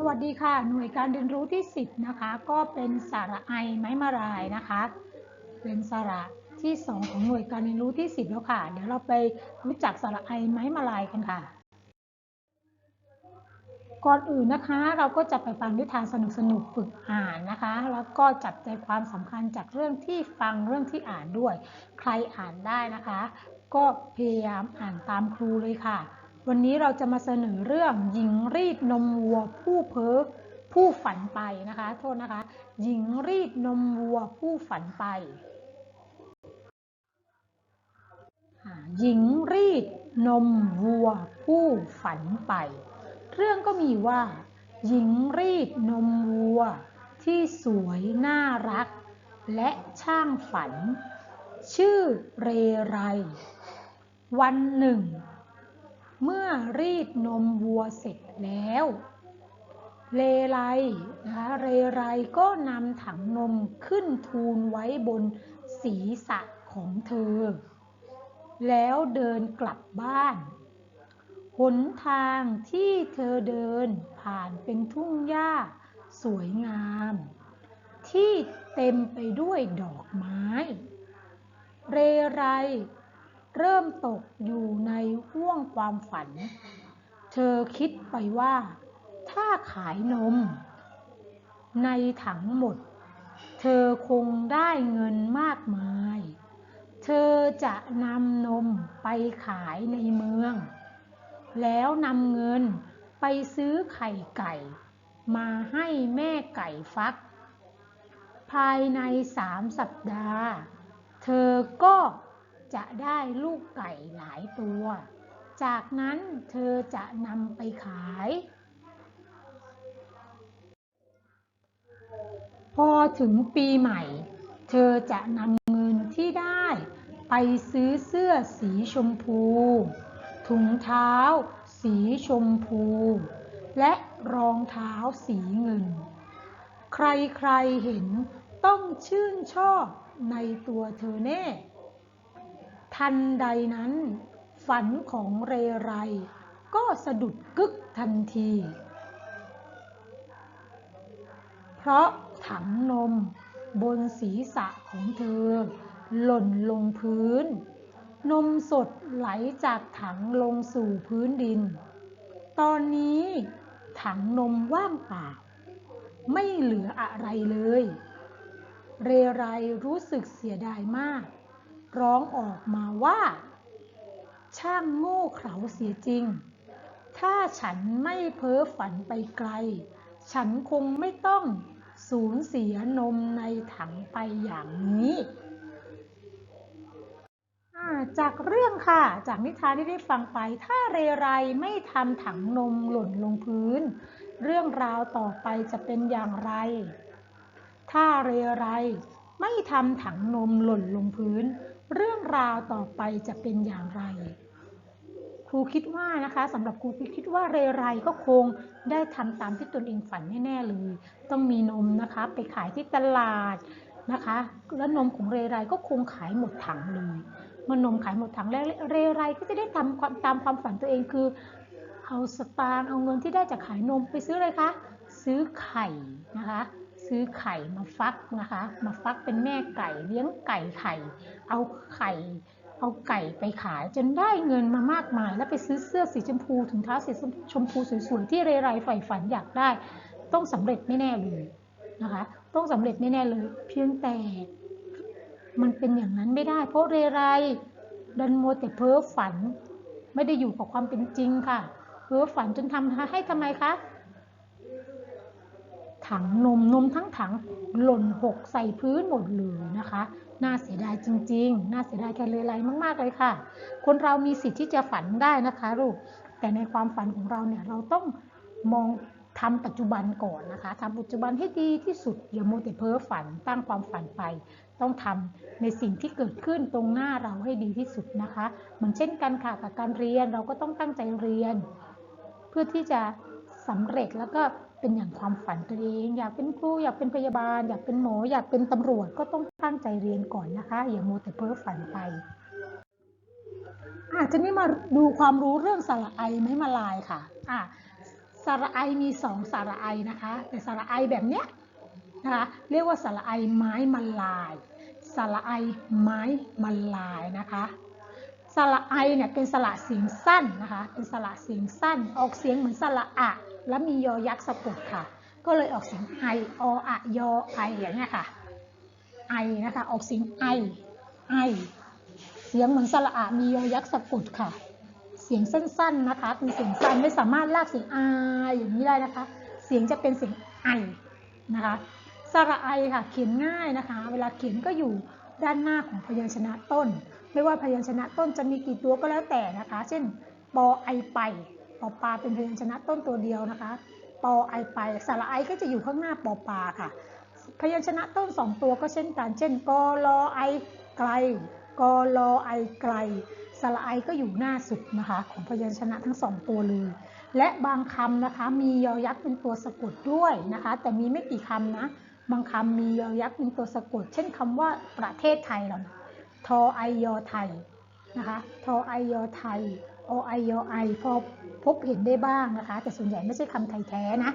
สวัสดีค่ะ หน่วยการเรียนรู้ที่ 10 นะคะ ก็เป็นสาระไอไม้มารายนะคะ เป็นสาระที่ 2 ของหน่วยการเรียนรู้ที่ 10 แล้วค่ะ เดี๋ยวเราไปรู้จักสาระไอไม้มารายกันค่ะ ก่อนอื่นนะคะเราก็จะไปฟังนิทานสนุกๆฝึกอ่านนะคะ แล้วก็จับใจความสำคัญจากเรื่องที่ฟังเรื่องที่อ่านด้วย ใครอ่านได้นะคะ ก็พยายามอ่านตามครูเลยค่ะ วันนี้เราจะมาเสนอเรื่องหญิงรีดนมวัวผู้เพ้อผู้ฝันไปนะคะ โทษนะคะ หญิงรีดนมวัวผู้ฝันไป หญิงรีดนมวัวผู้ฝันไป เรื่องก็มีว่า หญิงรีดนมวัวที่สวยน่ารัก และช่างฝัน ชื่อเรไร วันหนึ่ง เมื่อรีดนมวัวเสร็จแล้ว เลไลนะคะเรไรก็นำถังนมขึ้นทูลไว้บนศีรษะของเธอ แล้วเดินกลับบ้าน หนทางที่เธอเดินผ่านเป็นทุ่งหญ้าสวยงาม ที่เต็มไปด้วยดอกไม้ เรไร เริ่มตกอยู่ในห่วงความฝัน เธอคิดไปว่า ถ้าขายนม ในถังหมด เธอคงได้เงินมากมาย เธอจะนำนมไปขายในเมือง แล้วนำเงินไปซื้อไข่ไก่ มาให้แม่ไก่ฟัก ภายในสามสัปดาห์ เธอก็ จะได้ลูกไก่หลายตัว จากนั้นเธอจะนำไปขาย พอถึงปีใหม่ เธอจะนำเงินที่ได้ ไปซื้อเสื้อสีชมพู ถุงเท้า สีชมพู และรองเท้าสีเงิน ใครๆเห็นต้องชื่นชอบในตัวเธอแน่ ทันใดนั้น ฝันของเรไร ก็สะดุดกึกทันที เพราะถังนมบนศีรษะของเธอ หล่นลงพื้น นมสดไหลจากถังลงสู่พื้นดิน ตอนนี้ถังนมว่างเปล่า ไม่เหลืออะไรเลย เรไรรู้สึกเสียดายมาก ร้องออกมาว่า ช่างโง่เขลาเสียจริง ถ้าฉันไม่เพ้อฝันไปไกล ฉันคงไม่ต้องสูญเสียนมในถังไปอย่างนี้จากเรื่องค่ะ จากนิทานที่ได้ฟังไป ถ้าเรไรไม่ทำถังนมหล่นลงพื้น เรื่องราวต่อไปจะเป็นอย่างไร ถ้าเรไรไม่ทำถังนมหล่นลงพื้น เรื่องราวต่อไปจะเป็นอย่างไร ครูคิดว่านะคะสำหรับครูคิดว่าเรไรก็คงได้ทำตามที่ตนเองฝันแน่ๆเลย ต้องมีนมนะคะไปขายที่ตลาดนะคะ แล้วนมของเรไรก็คงขายหมดถังเลยเมื่อนมขายหมดถังแล้วเรไรก็จะได้ทำความตามความฝันตัวเองคือ เอาสตางค์เอาเงินที่ได้จากขายนมไปซื้ออะไรคะซื้อไข่นะคะ ซื้อไข่มาฟักนะคะ มาฟักเป็นแม่ไก่เลี้ยงไก่ไข่ เอาไข่ เอาไก่ไปขายจนได้เงินมามากมาย แล้วไปซื้อเสื้อสีชมพูถุงเท้าสีชมพูสวยๆที่เรไรใฝ่ฝันอยากได้ ต้องสำเร็จไม่แน่เลยนะคะ ต้องสำเร็จไม่แน่เลย เพียงแต่ มันเป็นอย่างนั้นไม่ได้ เพราะเรไรดันโมแต่เพ้อฝัน ไม่ได้อยู่กับความเป็นจริงค่ะ เพ้อฝันจนทำให้ทำไมคะ ถังนมนมทั้งถังหล่นหกใส่พื้นหมดเลยนะคะ น่าเสียดายจริง ๆ น่าเสียดายแกเลยไรมาก ๆ เลยค่ะ คนเรามีสิทธิ์ที่จะฝันได้นะคะลูก แต่ในความฝันของเราเนี่ยเราต้องมองทำปัจจุบันก่อนนะคะทำปัจจุบันให้ดีที่สุดอย่าโมวแต่เพ้อฝันตั้งความฝันไป ต้องทำในสิ่งที่เกิดขึ้นตรงหน้าเราให้ดีที่สุดนะคะ เหมือนเช่นกันค่ะกับการเรียนเราก็ต้องตั้งใจเรียน เพื่อที่จะสำเร็จแล้วก็ เป็นอย่างความฝันตัวเอง อยากเป็นครูอยากเป็นพยาบาล อยากเป็นหมออยากเป็นตำรวจก็ต้องตั้งใจเรียนก่อนนะคะ อย่าโมวแต่เพ้อฝันไปอาจจะนี่มาดูความรู้เรื่องสระไอไม้มาลายค่ะอะสสระไอมีสองสระไอนะคะ แต่สระไอแบบเนี้ยนะคะเรียกว่าสระไอไม้มันลายสระไอไม้มันลายนะคะสระไอเนี่ยเป็นสระเสียงสั้นนะคะ เป็นสระเสียงสั้น ออกเสียงเหมือนสระอะ และมียอยักษ์สะกดค่ะ ก็เลยออกเสียงไอออะยอไออย่างเงี้ยค่ะ ไอนะคะ ออกเสียงไอ ไอ เสียงเหมือนสระอะมียอยักษ์สะกดค่ะ เสียงสั้นๆนะคะเป็นเสียงสั้นไม่สามารถลากเสียงอาอย่างนี้ได้นะคะ เสียงจะเป็นเสียงไอนะคะสระไอค่ะ เขียนง่ายนะคะ เวลาเขียนก็อยู่ด้านหน้าของพยัญชนะต้น ไม่ว่าพยัญชนะต้นจะมีกี่ตัวก็แล้วแต่นะคะ เช่นปอไอไป ปอปลาเป็นพยัญชนะต้นตัวเดียวนะคะ ปอไอไปสระไอก็จะอยู่ข้างหน้าปอปลาค่ะ พยัญชนะต้นสองตัวก็เช่นกันเช่นกลอไอไกลกลอไอไกลสระไอก็อยู่หน้าสุดนะคะของพยัญชนะทั้งสองตัวเลย และบางคำนะคะมียอยักษ์เป็นตัวสะกดด้วยนะคะ แต่มีไม่กี่คำนะ บางคำมียอยักษ์เป็นตัวสะกด เช่นคำว่าประเทศไทยเรานะทอไอยอไทยนะคะ ทอไอยอไทย อไอยอไอพอพบเห็นได้บ้างนะคะ แต่ส่วนใหญ่ไม่ใช่คำไทยแท้นะ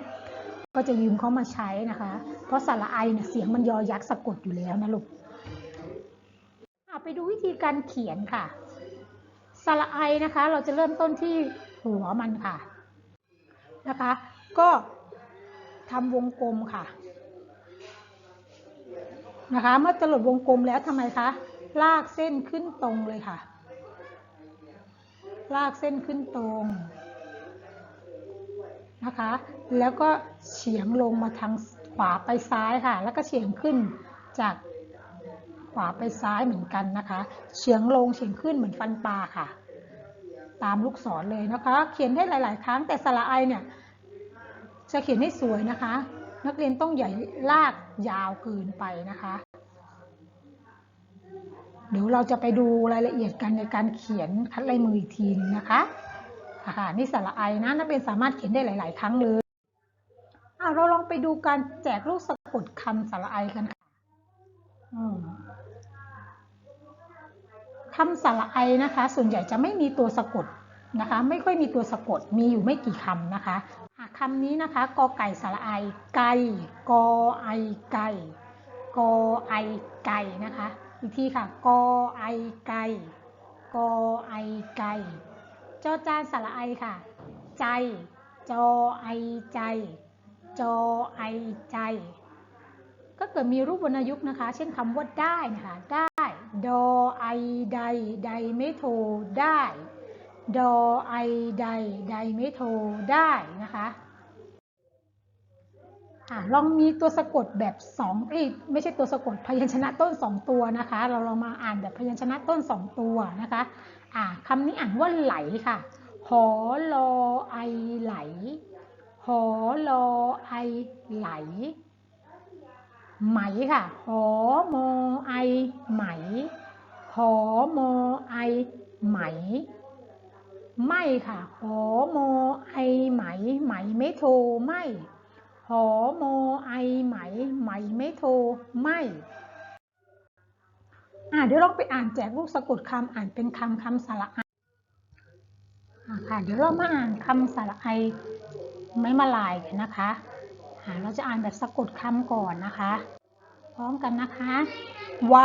ก็จะยืมเขามาใช้นะคะ เพราะสระไอเนี่ยเสียงมันยอยักษ์สะกดอยู่แล้วนะลูกอะไปดูวิธีการเขียนค่ะสระไอนะคะ เราจะเริ่มต้นที่หัวมันค่ะนะคะ ก็ทำวงกลมค่ะนะคะ เมื่อจะหลดวงกลมแล้วทำไมคะ ลากเส้นขึ้นตรงเลยค่ะ ลากเส้นขึ้นตรงนะคะ แล้วก็เฉียงลงมาทางขวาไปซ้ายค่ะ แล้วก็เฉียงขึ้นจากขวาไปซ้ายเหมือนกันนะคะ เฉียงลงเฉียงขึ้นเหมือนฟันปลาค่ะ ตามลูกศรเลยนะคะ เขียนได้หลาย ๆ ครั้งแต่สระไอเนี่ย จะเขียนให้สวยนะคะ นักเรียนต้องอย่ลากยาวเกินไปนะคะ เดี๋ยวเราจะไปดูรายละเอียดกันในการเขียนคัดลายมืออีกทีนึงนะคะค่ะนี่สระไอนะนักเรียนสามารถเขียนได้หลาย ๆ ครั้งเลยอะเราลองไปดูการแจกลูกสะกดคำสระไอกันค่ะคำสระไอนะคะ ส่วนใหญ่จะไม่มีตัวสะกดนะคะ ไม่ค่อยมีตัวสะกดมีอยู่ไม่กี่คำนะคะคำนี้นะคะกอไก่สระไอไก่กอไอไก่กอไอไก่นะคะ อีกทีค่ะ กอไอไก่ กอไอไก่ จอจานสระไอค่ะ ใจ จอไอใจ จอไอใจ ก็เกิดมีรูปวรรณยุกต์นะคะ เช่นคำว่าได้นะคะ ได้ ดอไอใด ใดไม่โทได้ ดอไอใด ใดไม่โทได้นะคะอะ ลองมีตัวสะกดแบบสองเอ้ไม่ใช่ตัวสะกดพยัญชนะต้นสองตัวนะคะ เราลองมาอ่านแบบพยัญชนะต้นสองตัวนะคะอะคำนี้อ่านว่าไหลค่ะ หอลอไอไหล หอลอไอไหล ไหมค่ะ หอมอไอไหม หอมอไอไหม ไม่ค่ะ หอมอไอไหม ไหมไม่โทรไม่ หอมไอไหม ไหมไม่โทรไม่อ่าเดี๋ยวเราไปอ่านแจกลูกสะกดคำอ่านเป็นคำคำสระไออ่าค่ะเดี๋ยวเรามาอ่านคำสระไอไม่มาลายกันนะคะอ่าเราจะอ่านแบบสะกดคำก่อนนะคะ พร้อมกันนะคะไว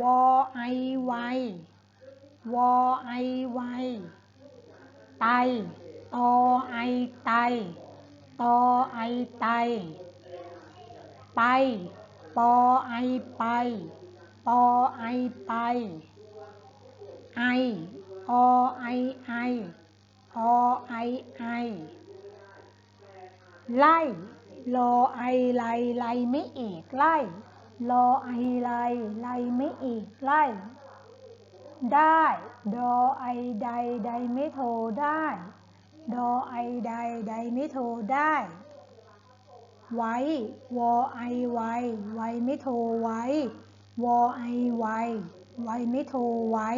วอไอไววอไอไวไตตอไอไต ตอไอไต ไป ปอไอไป ปอไอไป ไอ อไอไอ อไอไอ ไล่รอไอไลไลไม่เอกไล่รอไอไลไลไม่เอกไล่ ได้ ดอไอใดใดไม่โทรได้ ดอไอใดใดไม่โทรได้ ไว้ วอไอไวไวไม่โทรไว้ วอไอไวไวไม่โทรไว้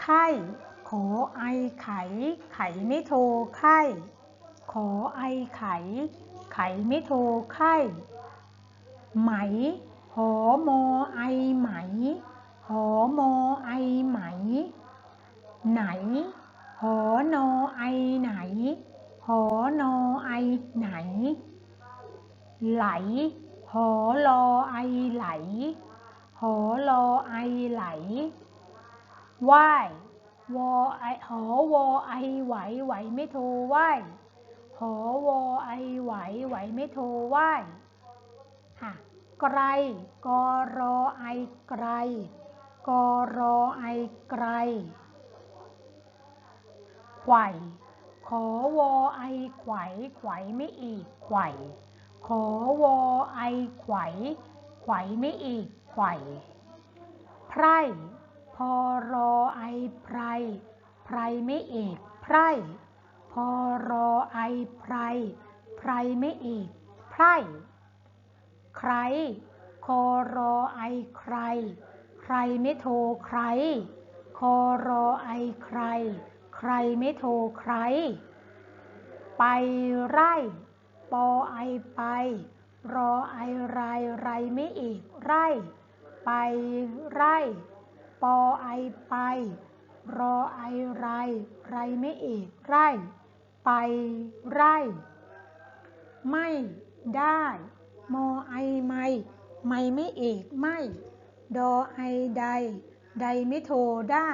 ไข้ ขอไอไข ไขไม่โทรไข้ ขอไอไข ไขไม่โทรไข้ ไหม หอมอไอไหม หอมอไอไหม ไหน หอนอไอไหนหหอนอไอไหน ไหล หอรอไอไหล หอรอไอไหลว่าย วอไอ หอวอไอไหว ไหวไม่โทรไหวหอวอไอไหว ไหวไม่โทรไหวค่ะไกลกอรอไอไกลกอรอไอไกล ไขว่ขอวอไอไขวไขวไม่อีกไขว่ขอวอไอไขวไขวไม่อีกไขว่ไพร่พอรอไอไพรไพรไม่อีกไพร่พอรอไอไพรไพรไม่อีกไพร่ใครคอรอไอใคร ใครไม่โทรใคร คอรอไอใคร ใครไม่โทรใคร ไปไร่ ปอไอไป รอไอไรไรไม่อีกไร่ ไปไร่ ปอไอไป รอไอไรไรไม่อีกไร่ ไปไร่ ไม่ได้ มอไอไม่ไม่ไม่เอกไม่ ดอไอใด ใดไม่โทรได้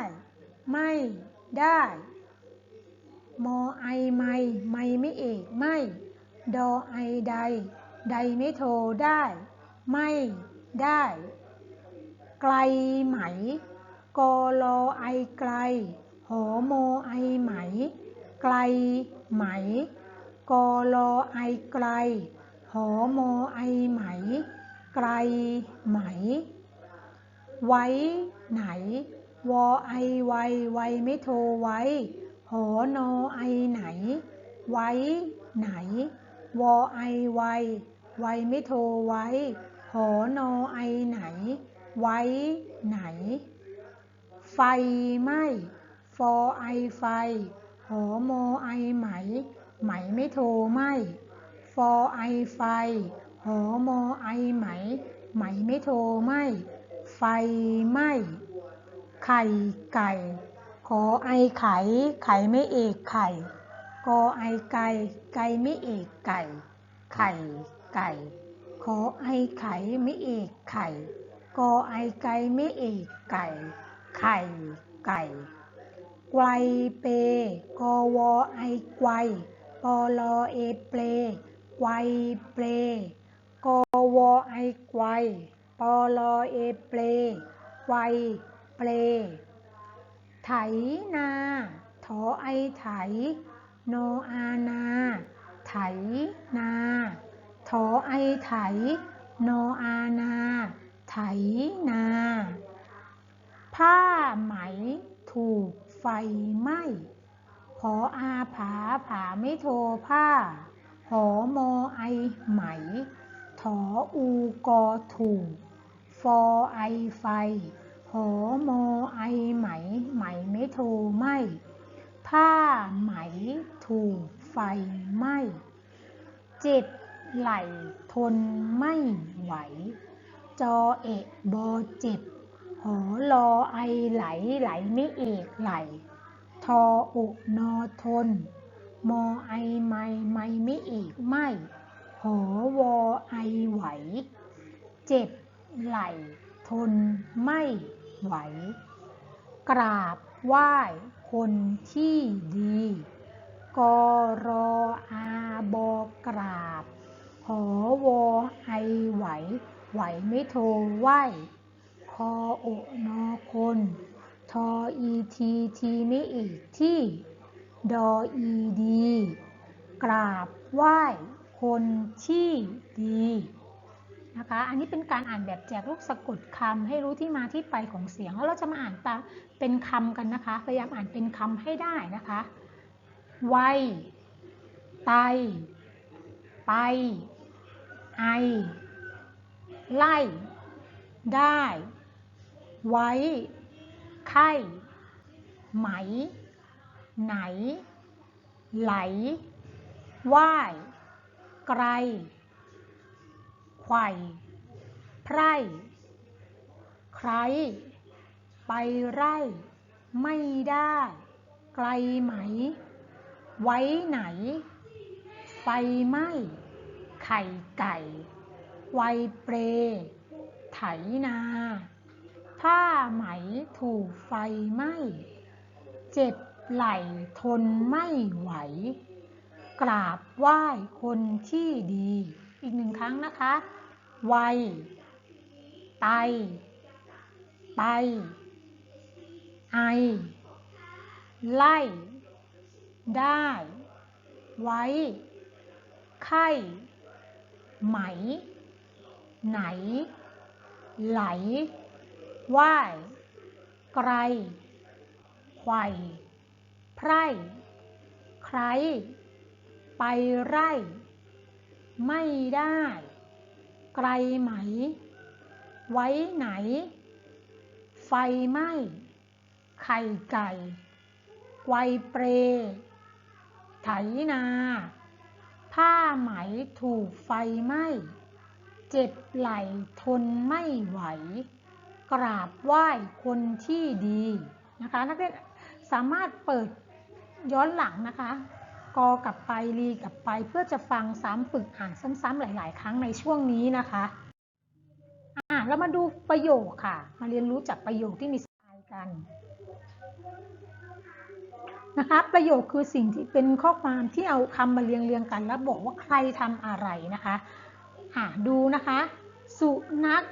ไม่ได้ มอไอไม่ ไม่ไม่เอกไม่ ดอไอใด ใดไม่โทรได้ ไม่ได้ ไกลไหม กอลอไอไกล หอโมไอไหม ไกลไหม กอลอไอไกล หอโมไอไหม ไกลไหม ไว้ไหน วอไอไวไวไม่โทรไว้ หอนอไอไหน ไว้ไหน วอไอไวไวไม่โทรไว้ หอนอไอไหน ไว้ไหน ไฟไหมฟอไอไฟ หอโมไอไหม ไหมไม่โทรไหมฟอไอไฟ หอโมไอไหม ไหมไม่โทรไหมไฟไหมไข่ไก่ อไอไข่ไข่ไม่เอกไข่ กอไอไก่ไก่ไม่เอกไก่ ไข่ไก่ ขอไอไข่ไม่เอกไข่ กอไอไก่ไม่เอกไก่ ไข่ไก่ ไกวเป กอวอไอไกวปอลอเอเปลไกวเปลกอวอไอไกวปอลอเอเปลไกวเปล ไถนา ถอไอไถ โนอานา ไถนา ถอไอไถ โนอานา ไถนา ผ้าไหมถูกไฟไหม้ขออาผาผาไม่โทรผ้า หอมอไอไหม ถออูกอถูก ฟอไอไฟ หอมอไอไหม ไหมไม่โทไหมผ้าไหมถูกไฟไหมเจ็บไหลทนไม่ไหว จอเอะบอเจ็บ หอรอไอไหลไหลไม่เอกไหล ทออุนอทน มอไอไม่ไม่ไม่เอกไม่ หอวอไอไหว เจ็บไหลทนไม่ ไหว กราบไหว้คนที่ดี กรออาบอกราบ หอวอไอไหว ไหวไม่โทรไหวคอโอนอคน ทออีทีทีไม่อีกที่ ดออีดี กราบไหว้คนที่ดี นะคะ อันนี้เป็นการอ่านแบบแจกลูกสะกดคำให้รู้ที่มาที่ไปของเสียง แล้วเราจะมาอ่านตาเป็นคำกันนะคะ พยายามอ่านเป็นคำให้ได้นะคะไวไต ไป ไอ ไล่ ได้ ไว้ ไข้ ไหม ไหน ไหล ว่าย ไกล ไข่ไพร่ ใคร ไปไร่ ไม่ได้ ไกลไหม ไว้ไหน ไฟไหม้ไข่ไก่ ไวเปร ไถนา ผ้าไหมถูกไฟไหม้เจ็บไหล่ทนไม่ไหว กราบไหว้คนที่ดี อีกหนึ่งครั้งนะคะไวไตไปไอ ไล่ ได้ ไว้ ไข้ ไหม ไหน ไหล ว่าย ไกล ไขว่ไพร่ ใคร ไปไร่ ไม่ได้ ไกลไหม ไว้ไหน ไฟไหม้ ไข่ไก่ ไวเปร ไถนา ผ้าไหมถูกไฟไหม้ เจ็บไหล่ทนไม่ไหว กราบไหว้คนที่ดีนะคะ นักเรียนสามารถเปิดย้อนหลังนะคะ กอกลับไปรีกลับไป เพื่อจะฟังซ้ำฝึกอ่านซ้ำๆหลาย ๆ ครั้งในช่วงนี้นะคะอะเรามาดูประโยคค่ะ มาเรียนรู้จากประโยคที่มีสไตล์กันนะคะประโยคคือสิ่งที่เป็นข้อความที่เอาคำมาเรียงเรียงกัน แล้วบอกว่าใครทำอะไรนะคะอ่าดูนะคะ สุนัข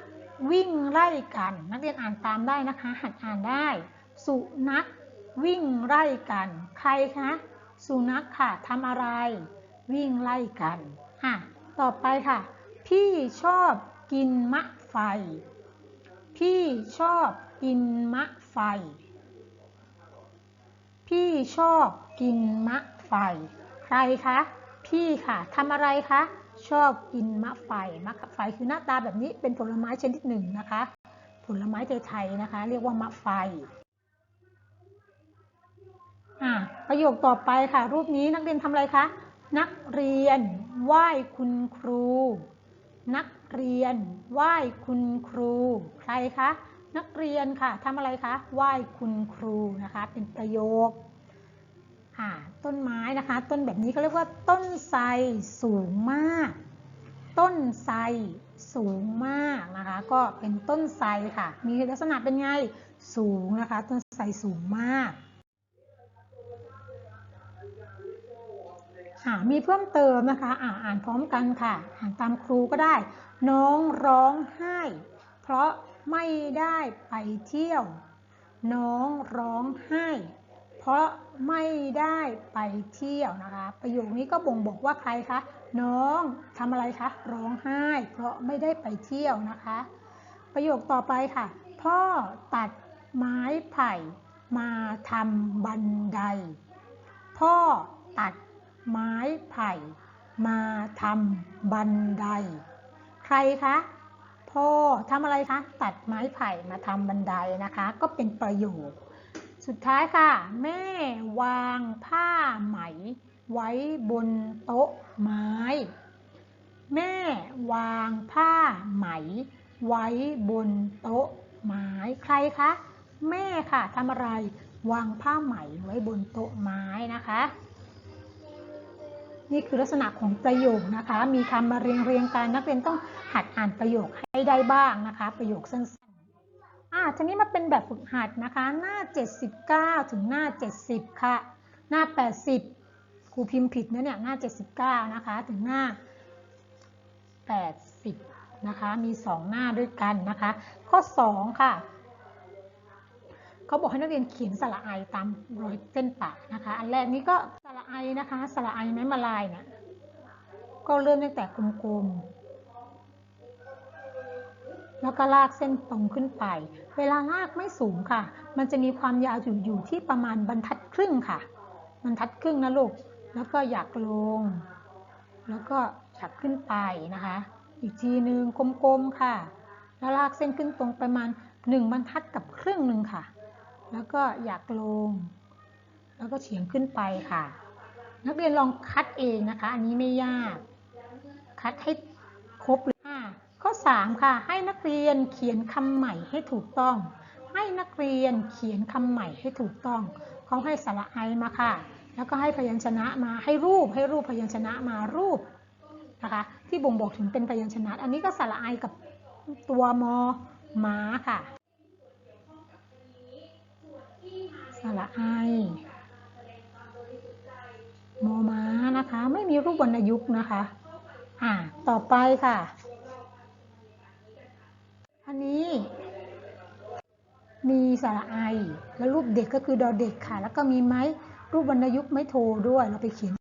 วิ่งไล่กัน นักเรียนอ่านตามได้นะคะ หัดอ่านได้ สุนัขวิ่งไล่กัน ใครคะ สุนัขค่ะทำอะไร วิ่งไล่กันอะต่อไปค่ะ พี่ชอบกินมะไฟ พี่ชอบกินมะไฟ พี่ชอบกินมะไฟ ใครคะ พี่ค่ะทำอะไรคะ ชอบกินมะไฟ มะไฟคือหน้าตาแบบนี้เป็นผลไม้ชนิดหนึ่งนะคะ ผลไม้ไทยๆนะคะ เรียกว่ามะไฟ อะประโยคต่อไปค่ะ รูปนี้นักเรียนทำอะไรคะ นักเรียนไหว้คุณครู นักเรียนไหว้คุณครู ใครคะ นักเรียนค่ะทำอะไรคะ ไหว้คุณครูนะคะ เป็นประโยคต้นไม้นะคะ ต้นแบบนี้เขาเรียกว่า ต้นไทรสูงมาก ต้นไทรสูงมากนะคะ ก็เป็นต้นไทรค่ะ มีลักษณะเป็นไงสูงนะคะ ต้นไทรสูงมาก อ่า มีเพิ่มเติมนะคะอ่าอ่านพร้อมกันค่ะ อ่านตามครูก็ได้ น้องร้องไห้ เพราะไม่ได้ไปเที่ยว น้องร้องไห้ เพราะไม่ได้ไปเที่ยวนะคะ ประโยคนี้ก็บ่งบอกว่าใครคะ น้องทำอะไรคะ ร้องไห้ เพราะไม่ได้ไปเที่ยวนะคะ ประโยคต่อไปค่ะ พ่อตัดไม้ไผ่มาทำบันได พ่อตัด ไม้ไผ่ มาทำบันได ใครคะพ่อทำอะไรคะ ตัดไม้ไผ่มาทำบันไดนะคะ ก็เป็นประโยค สุดท้ายค่ะ แม่วางผ้าไหม ไว้บนโต๊ะไม้ แม่วางผ้าไหม ไว้บนโต๊ะไม้ใครคะแม่ค่ะทำอะไรวางผ้าไหมไว้บนโต๊ะไม้นะคะ นี่คือลักษณะของประโยคนะคะ มีคำมาเรียงเรียงกันนักเรียนต้องหัดอ่านประโยคให้ได้บ้างนะคะ ประโยคสั้นๆอ่าทีนี้มาเป็นแบบฝึกหัดนะคะ หน้า 79 ถึงหน้า 70 ค่ะ หน้า 80 ครูพิมพ์ผิดนะเนี่ย หน้า 79 นะคะ ถึงหน้า 80 นะคะ มี 2 หน้าด้วยกันนะคะ ข้อ 2 ค่ะ เขาบอกให้นักเรียนเขียนสระไอตามรอยเส้นปากนะคะ อันแรกนี้ก็สระไอนะคะสระไอไม้มาลายเนี่ยก็เริ่มตั้งแต่กลมๆแล้วก็ลากเส้นตรงขึ้นไป เวลาลากไม่สูงค่ะ มันจะมีความยาวอยู่อยู่ที่ประมาณบรรทัดครึ่งค่ะบรรทัดครึ่งนะลูกแล้วก็อยากลง แล้วก็อยากขึ้นไปนะคะ อีกทีหนึ่งกลมๆค่ะ แล้วลากเส้นขึ้นตรงประมาณ1บรรทัดกับครึ่งหนึ่งค่ะ แล้วก็อยากลง แล้วก็เฉียงขึ้นไปค่ะ นักเรียนลองคัดเองนะคะ อันนี้ไม่ยาก คัดให้ครบเลยค่ะข้อ 3 ค่ะ ให้นักเรียนเขียนคำใหม่ให้ถูกต้อง ให้นักเรียนเขียนคำใหม่ให้ถูกต้อง เขาให้สระไอมาค่ะ แล้วก็ให้พยัญชนะมา ให้รูป ให้รูปพยัญชนะมารูปนะคะ ที่บ่งบอกถึงเป็นพยัญชนะ อันนี้ก็สระไอกับตัวมอม้าค่ะ สระไอมอม้านะคะ ไม่มีรูปวรรณยุกต์นะคะ อ่า ต่อไปค่ะ อันนี้ มีสระไอ แล้วรูปเด็กก็คือดอเด็กค่ะ แล้วก็มีไม้รูปวรรณยุกต์ไม้โทด้วย เราไปเขียน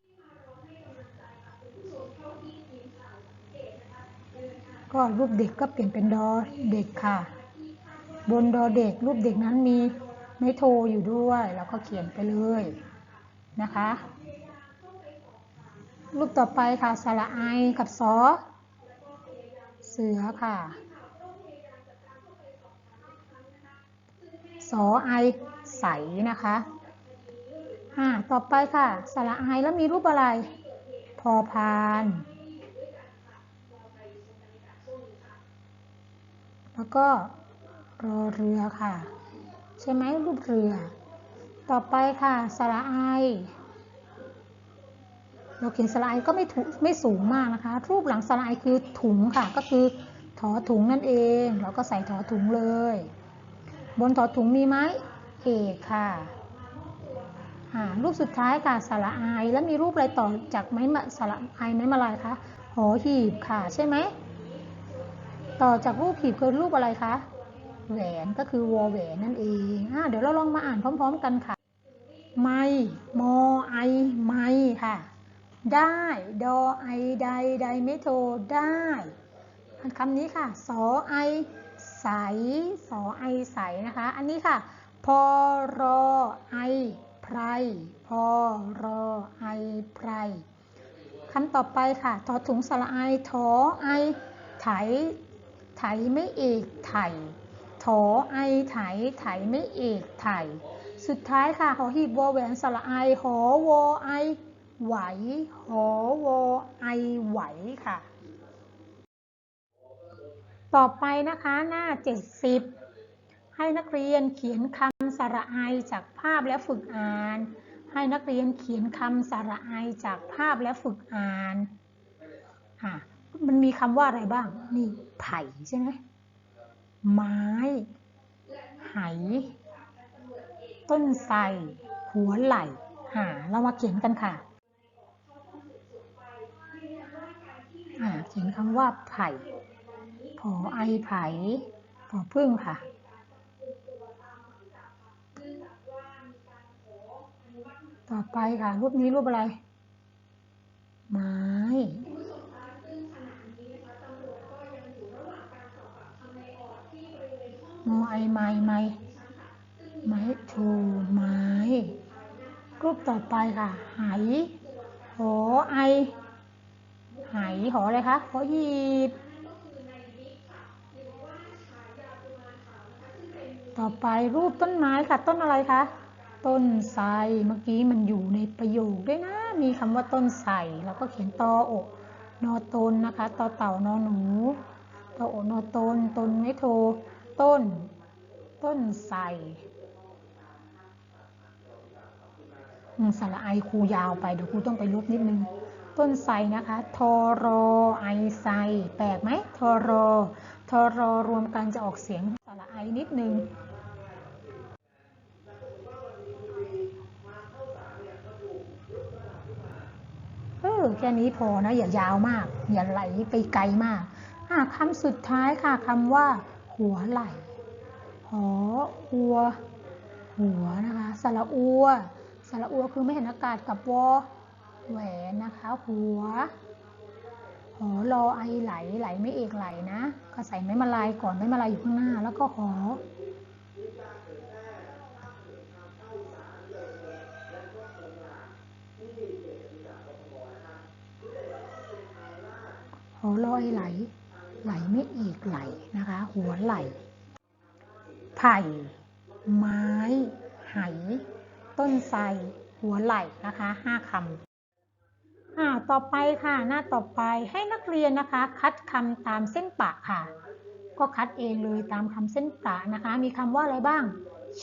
ก็รูปเด็กก็เปลี่ยนเป็นดอเด็กค่ะ บนดอเด็กรูปเด็กนั้นมี ไม้โทรอยู่ด้วยเราก็เขียนไปเลยนะคะ รูปต่อไปค่ะสระไอกับซอเสือค่ะสอไอใสนะคะอ่าต่อไปค่ะสระไอแล้วมีรูปอะไร พอพาน แล้วก็รอเรือค่ะ ช่ไหมรูปเรือ ต่อไปค่ะสระไอเราเขียนสระไอก็ไม่ถูไม่สูงมากนะคะ รูปหลังสระไอคือถุงค่ะ ก็คือถอถุงนั่นเอง เราก็ใส่ถอถุงเลย บนถอถุงมีไหมเอกค่ะอ่ารูปสุดท้ายค่ะสระไอแล้วมีรูปอะไรต่อจากไม้สระไอไม้มาลายคะหอหีบค่ะใช่ไหมต่อจากรูปหีบคือรูปอะไรคะ แหวนก็คือวอแหวนนั่นเองอ่าเดี๋ยวเราลองมาอ่านพร้อม ๆ กันค่ะ ไม่มอไอไม่ค่ะ ได้ ดอไอใดใดไม่โทรได้คำนี้ค่ะ สอไอใส สอไอใสนะคะ อันนี้ค่ะ พอรอไอไพร พอรอไอไพรคำต่อไปค่ะทอถุงสระไอทอไอไถไถไม่เอกไถ โถไอไถไถไม่เอกไถสุดท้ายค่ะหอหีบวอแหวนสระไอหอวอไอไหวหอวอไอไหวค่ะ ต่อไปนะคะหน้า 70 ให้นักเรียนเขียนคำสระไอจากภาพและฝึกอ่าน ให้นักเรียนเขียนคำสระไอจากภาพและฝึกอ่านอะ มันมีคำว่าอะไรบ้าง นี่ไผ่ใช่ไหม ไม้ ไห ต้นไทรหัวไหล่อ่าเรามาเขียนกันค่ะอ่าเขียนคำว่าไผ่ผอไอไผ่ผอพึ่งค่ะ ต่อไปค่ะ รูปนี้รูปอะไร ไม้ มอ ไอไม้ไม้ไม้โทไม้ รูปต่อไปค่ะ ไหหอไอ ไหหออะไรคะหอหีบต่อไปรูปต้นไม้ค่ะ ต้นอะไรคะต้นไทรเมื่อกี้มันอยู่ในประโยคด้วยนะ มีคำว่าต้นไทรแล้วก็เขียนตออกนอตนนะคะตอเต่านอหนูตอโอนอตนตนไม่โท ต้น ต้นไทรสระไอครูยาวไปเดี๋ยวครูต้องไปลบนิดนึง ต้นไทรนะคะ ทอรอไอไซแปลกไหมทอรอทอรอรวมกันจะออกเสียงสระไอนิดนึงเออแค่นี้พอนะ อย่ายาวมาก อย่าไหลไปไกลมาก อะคำสุดท้ายค่ะคำว่า หัวไหลหออัว หัวนะคะสระอัวสระอัวคือไม่เห็นอากาศกับวอแหวนนะคะ หัวหอรอไอไหลไหลไม่เอกไหลนะ ก็ใส่ไม้มาลายก่อนไม้มาลายอยู่ข้างหน้า แล้วก็หอหอลอยไหล ไหลไม่เอกไหลนะคะ หัวไหล ไผ่ ไม้ ไห ต้นไทรหัวไหลนะคะห้าคำอ่าต่อไปค่ะ หน้าต่อไปให้นักเรียนนะคะ คัดคำตามเส้นปะค่ะ ก็คัดเองเลยตามคำเส้นปะนะคะ มีคำว่าอะไรบ้าง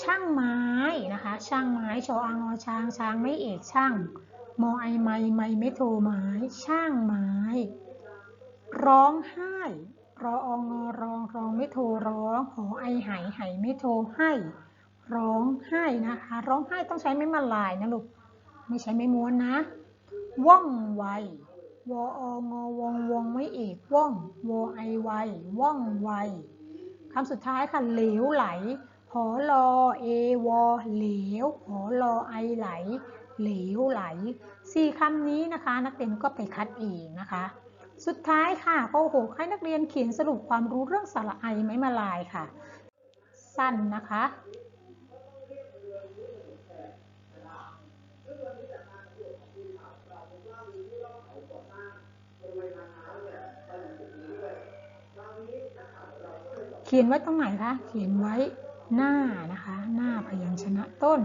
ช่างไม้นะคะ ช่างไม้ชออางอช้างช้างไม่เอกช่างมอไอไม้ไม้ไม่โทไม้ ช่างไม้ ร้องไห้รอองอรองรองไม่โทรร้องหอไอไหไหไม่โทรให้ ร้องไห้นะคะ ร้องไห้ต้องใช้ไม้มาลายนะลูกไม่ใช้ไม้ม้วนนะ ว่องไววอองอวงวงไม่เอกว่องวอไอไวว่องไวคำสุดท้ายค่ะเหลวไหลหอลอเอวอเหลวหอลอไอไหล เหลวไหลสี่คำนี้นะคะ นักเรียนก็ไปคัดเองนะคะ สุดท้ายค่ะก็หให้นักเรียนเขียนสรุปความรู้เรื่องสระไอไม้มาลายค่ะ สั้นนะคะ เขียนไว้ตรงไหนคะ เขียนไว้หน้านะคะ หน้าพยัญชนะต้น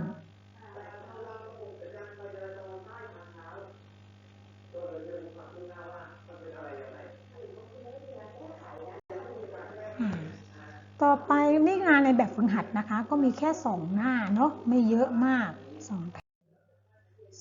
ต่อไปนี่งานในแบบฝึกหัดนะคะ ก็มีแค่สองหน้าเนาะไม่เยอะมากสองแผ่น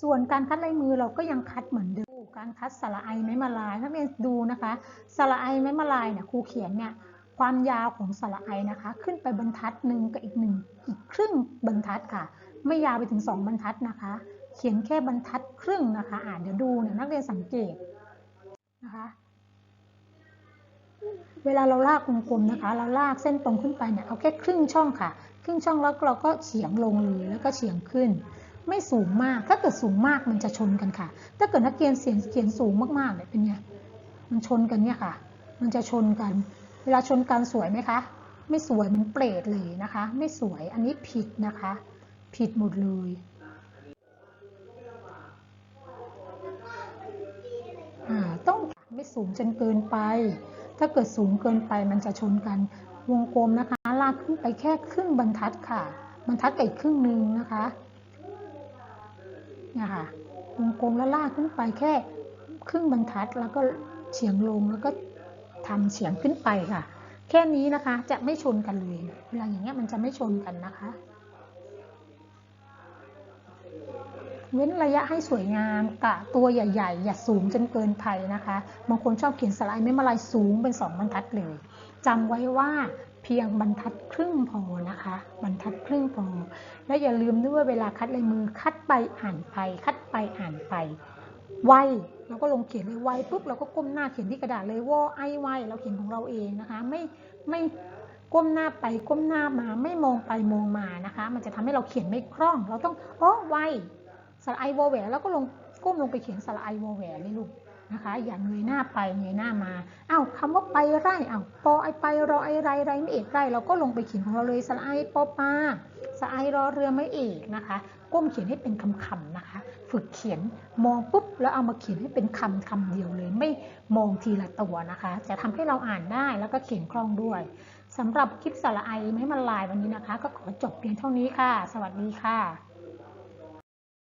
ส่วนการคัดลายมือเราก็ยังคัดเหมือนเดิมการคัดสระไอไม้มาลายนักเรียนดูนะคะสระไอไม้มาลายเนี่ยครูเขียนเนี่ยความยาวของสระไอนะคะ ขึ้นไปบรรทัดหนึ่งกับอีกหนึ่งอีกครึ่งบรรทัดค่ะ ไม่ยาวไปถึงสองบรรทัดนะคะ เขียนแค่บรรทัดครึ่งนะคะอ่านเดี๋ยวดูเนี่ยนักเรียนสังเกตนะคะ เวลาเราลากวงกลมนะคะ เราลากเส้นตรงขึ้นไปเนี่ยเอาแค่ครึ่งช่องค่ะ ครึ่งช่องแล้วเราก็เฉียงลงเลยแล้วก็เฉียงขึ้น ไม่สูงมาก ถ้าเกิดสูงมากมันจะชนกันค่ะ ถ้าเกิดนักเรียนเสียงเขียนสูงมากๆเนี่ยเป็นไงมันชนกันเนี่ยค่ะ มันจะชนกัน เวลาชนกันสวยไหมคะ ไม่สวยมันเปรตเลยนะคะ ไม่สวยอันนี้ผิดนะคะ ผิดหมดเลยต้องไม่สูงจนเกินไป ถ้าเกิดสูงเกินไปมันจะชนกัน วงกลมนะคะ ลากขึ้นไปแค่ครึ่งบรรทัดค่ะ บรรทัดกับอีกครึ่งหนึ่งนะคะเนี่ยค่ะ วงกลมแล้วลากขึ้นไปแค่ครึ่งบรรทัดแล้วก็เฉียงลงแล้วก็ทำเฉียงขึ้นไปค่ะ แค่นี้นะคะจะไม่ชนกันเลย เวลาอย่างเงี้ยมันจะไม่ชนกันนะคะ เว้นระยะให้สวยงามกะตัวใหญ่ ๆ อย่าสูงจนเกินไปนะคะ บางคนชอบเขียนสไลด์ไม่มาลายสูงเป็นสองบรรทัดเลยจำไว้ว่าเพียงบรรทัดครึ่งพอนะคะ บรรทัดครึ่งพอ และอย่าลืมด้วยเวลาคัดลายมือคัดไปอ่านไป คัดไปอ่านไปไวเราก็ลงเขียนเลยไวปุ๊บเราก็ก้มหน้าเขียนที่กระดาษเลยวอไอไวเราเขียนของเราเองนะคะ ไม่ไม่ก้มหน้าไปก้มหน้ามาไม่มองไปมองมานะคะ มันจะทำให้เราเขียนไม่คล่อง เราต้องอ๋อไว สระไอวอแหวนแล้วก็ลงก้มลงไปเขียนสระไอวอแหวนเลยลูกนะคะ อย่าเงยหน้าไปเงยหน้ามาอ้าวคำว่าไปไร่อ้าวปอไอไปรอไอไรไรไม่เอกไรเราก็ลงไปเขียนของเราเลยสระไอปอปาสระไอรอเรือไม่เอกนะคะ ก้มเขียนให้เป็นคำๆนะคะ ฝึกเขียนมองปุ๊บแล้วเอามาเขียนให้เป็นคำคำเดียวเลย ไม่มองทีละตัวนะคะ จะทำให้เราอ่านได้แล้วก็เขียนคล่องด้วยสำหรับคลิปสระไอไม่มันลายวันนี้นะคะ ก็ขอจบเพียงเท่านี้ค่ะ สวัสดีค่ะ